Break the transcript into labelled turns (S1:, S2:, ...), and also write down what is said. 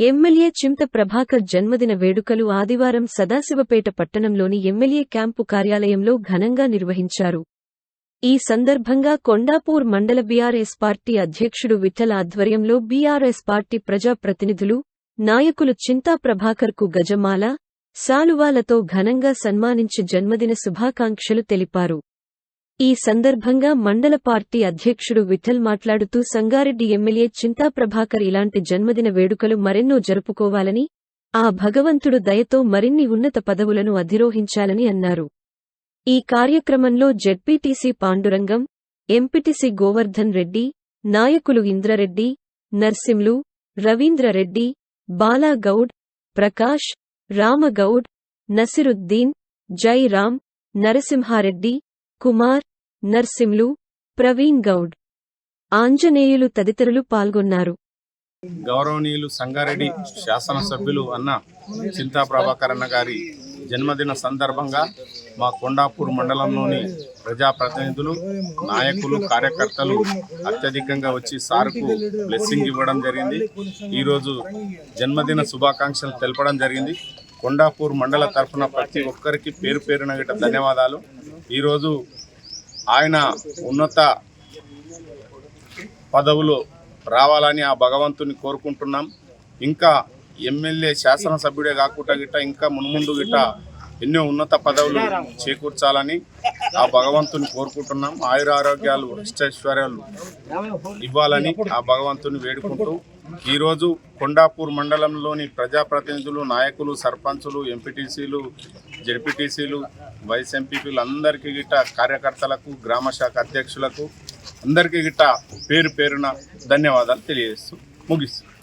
S1: MLA చింత ప్రభాకర్ జన్మదిన వేడుకలు ఆదివారం సదాశివపేట పట్టణంలోని ఎమ్మెల్యే క్యాంపు కార్యాలయంలో ఘనంగా నిర్వహించారు. ఈ సందర్భంగా కొండాపూర్ మండల బీఆర్ఎస్ పార్టీ అధ్యక్షుడు విఠల ఆధ్వర్యంలో బీఆర్ఎస్ పార్టీ ప్రజాప్రతినిధులు నాయకులు చింతా ప్రభాకర్కు గజమాల శాలువాలతో ఘనంగా సన్మానించి జన్మదిన శుభాకాంక్షలు తెలిపారు. ఈ సందర్భంగా మండల పార్టీ అధ్యక్షుడు విఠల్ మాట్లాడుతూ సంగారెడ్డి ఎమ్మెల్యే చింతా ప్రభాకర్ ఇలాంటి జన్మదిన వేడుకలు మరెన్నో జరుపుకోవాలని ఆ భగవంతుడు దయతో మరిన్ని ఉన్నత పదవులను అధిరోహించాలని అన్నారు. ఈ కార్యక్రమంలో జెడ్పీటీసీ పాండురంగం ఎంపీటీసీ గోవర్ధన్ రెడ్డి నాయకులు ఇంద్రరెడ్డి నర్సింలు రవీంద్రరెడ్డి బాలాగౌడ్ ప్రకాష్ రామగౌడ్ నసిరుద్దీన్ జైరాం నరసింహారెడ్డి కుమార్ నర్సింలు ప్రవీణ్ గౌడ్ ఆంజనేయులు తదితరులు పాల్గొన్నారు.
S2: గౌరవనీయులు సంగారెడ్డి శాసనసభ్యులు అన్న చింతా ప్రభాకర్ అన్న గారి జన్మదిన సందర్భంగా మా కొండాపూర్ మండలంలోని ప్రజాప్రతినిధులు నాయకులు కార్యకర్తలు అత్యధికంగా వచ్చి సార్కు బ్లెస్సింగ్ ఇవ్వడం జరిగింది. ఈరోజు జన్మదిన శుభాకాంక్షలు తెలపడం జరిగింది. కొండాపూర్ మండల తరఫున ప్రతి ఒక్కరికి పేరు పేరున గిట్ట ధన్యవాదాలు. ఈరోజు ఆయన ఉన్నత పదవులు రావాలని ఆ భగవంతుని కోరుకుంటున్నాం. ఇంకా ఎమ్మెల్యే శాసనసభ్యుడే కాకుండా గిట్ట ఇంకా మున్ముందు గిట్ట ఎన్నో ఉన్నత పదవులు చేకూర్చాలని ఆ భగవంతుని కోరుకుంటున్నాం. ఆయుర ఆరోగ్యాలు ఇష్టైశ్వర్యాలు ఇవ్వాలని ఆ భగవంతుని వేడుకుంటూ ఈరోజు కొండాపూర్ మండలంలోని ప్రజాప్రతినిధులు నాయకులు సర్పంచులు ఎంపీటీసీలు జెడ్పీటీసీలు వైస్ ఎంపీపీలు అందరికీ గిట్ట కార్యకర్తలకు గ్రామ శాఖ అధ్యక్షులకు అందరికీ గిట్ట పేరు పేరున ధన్యవాదాలు తెలియజేస్తూ ముగిస్తూ